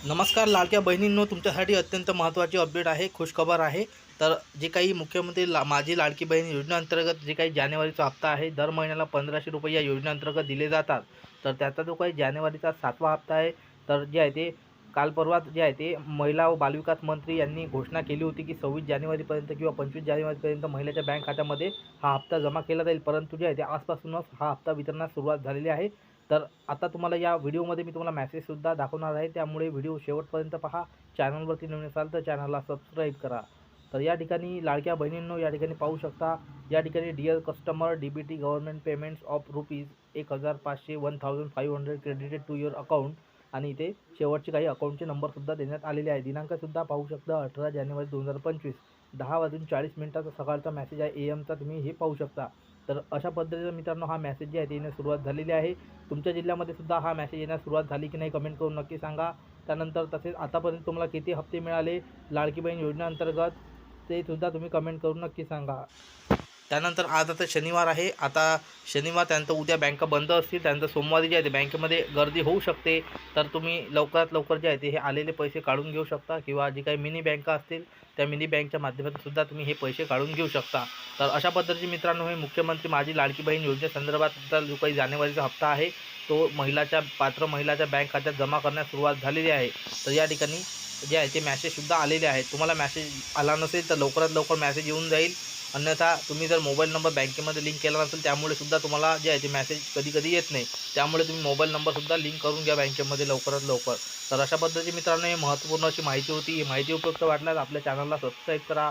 नमस्कार लाडक्या बहिणींनो तुमच्यासाठी अत्यंत महत्त्वाची अपडेट आहे खुशखबर आहे. तर जे काही मुख्यमंत्री ला माझी लाडकी बहीण योजनेअंतर्गत जे काही जानेवारीचा हप्ता आहे दर महिन्याला पंधराशे रुपये या योजनेअंतर्गत दिले जातात. तर त्याचा जो काही जानेवारीचा सातवा हप्ता आहे तर जे आहे ते काल परवा जे आहे ते महिला व बालविकास मंत्री यांनी घोषणा केली होती की सव्वीस जानेवारीपर्यंत किंवा पंचवीस जानेवारीपर्यंत महिलेच्या बँक खात्यामध्ये हा हप्ता जमा केला जाईल. परंतु जे आहे ते आजपासूनच हा हप्ता वितरणास सुरुवात झालेली आहे. तर आता तुम्हाला या व्हिडिओमध्ये मी तुम्हाला मॅसेजसुद्धा दाखवणार आहे. त्यामुळे व्हिडिओ शेवटपर्यंत पहा. चॅनलवरती नवीन असाल तर चॅनलला सबस्क्राईब करा. तर या ठिकाणी लाडक्या बहिणींनो या ठिकाणी पाहू शकता. या ठिकाणी dear customer D B T government payments of rupees एक हजार पाचशे one thousand five hundred credited to your account आणि इथे शेवटचे काही अकाउंटचे नंबरसुद्धा देण्यात आलेले आहे दिनांकसुद्धा पाहू शकता अठरा जानेवारी दोन हजार पंचवीस दहा वाजून चाळीस मिनिटाचा सकाळचा मेसेज आहे. ए एमचा तुम्ही हे पाहू शकता. तर अशा पद्धतीचा मित्रांनो हा मेसेज जे आहे ते येण्यास सुरुवात झालेली आहे. तुमच्या जिल्ह्यामध्ये सुद्धा हा मॅसेज येण्यास सुरुवात झाली की नाही कमेंट करून नक्की सांगा. त्यानंतर तसेच आतापर्यंत तुम्हाला किती हप्ते मिळाले लाडकी बहीण योजनेअंतर्गत ते सुद्धा तुम्ही कमेंट करून नक्की सांगा. त्यानंतर आज आता शनिवार आहे. आता शनिवार त्यानंतर उद्या बँका बंद असतील. त्यानंतर सोमवारी जे आहे ते बँकेमध्ये गर्दी होऊ शकते. तर तुम्ही लवकरात लवकर जे आहे ते हे आलेले पैसे काढून घेऊ शकता किंवा जी काही मिनी बँका असतील त्या मिनी बँकच्या माध्यमातून सुद्धा तुम्ही हे पैसे काढून घेऊ शकता. तर अशा पद्धतीचे मित्रांनो हे मुख्यमंत्री माझी लाडकी बहीण योजनेसंदर्भात जो काही जानेवारीचा हप्ता आहे तो महिलाच्या पात्र महिलाच्या बँक खात्यात जमा करण्यास सुरुवात झालेली आहे. तर या ठिकाणी जे आहे ते मॅसेजसुद्धा आलेले आहेत. तुम्हाला मॅसेज आला नसेल तर लवकरात लवकर मॅसेज येऊन जाईल. अन्यथा तुम्ही जर मोबाईल नंबर बँकेमध्ये लिंक केला नसेल त्यामुळे सुद्धा तुम्हाला जे आहे ते मॅसेज कधी कधी येत नाही. त्यामुळे तुम्ही मोबाईल नंबरसुद्धा लिंक करून घ्या बँकेमध्ये लवकरात लवकर. तर अशा पद्धतीची मित्रांनो ही महत्त्वपूर्ण अशी माहिती होती. ही माहिती उपयुक्त वाटल्यास आपल्या चॅनलला सबस्क्राईब करा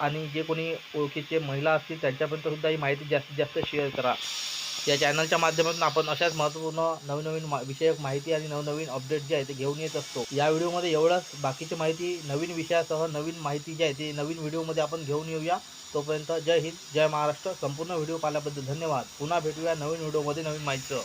आणि जे कोणी ओळखीचे महिला असतील त्यांच्यापर्यंतसुद्धा ही माहिती जास्तीत जास्त शेअर करा. या चॅनलच्या माध्यमातून आपण अशाच महत्त्वपूर्ण नवीन नवीन मा विषयक माहिती आणि नवनवीन अपडेट जे आहे ते घेऊन येत असतो. या व्हिडिओमध्ये एवढंच. बाकीची माहिती नवीन विषयासह नवीन माहिती जी आहे ती नवीन व्हिडिओमध्ये आपण घेऊन येऊया. तोपर्यंत जय हिंद जय महाराष्ट्र. संपूर्ण व्हिडिओ पाहिल्याबद्दल धन्यवाद. पुन्हा भेटूया नवीन व्हिडिओमध्ये नवीन माहितीसह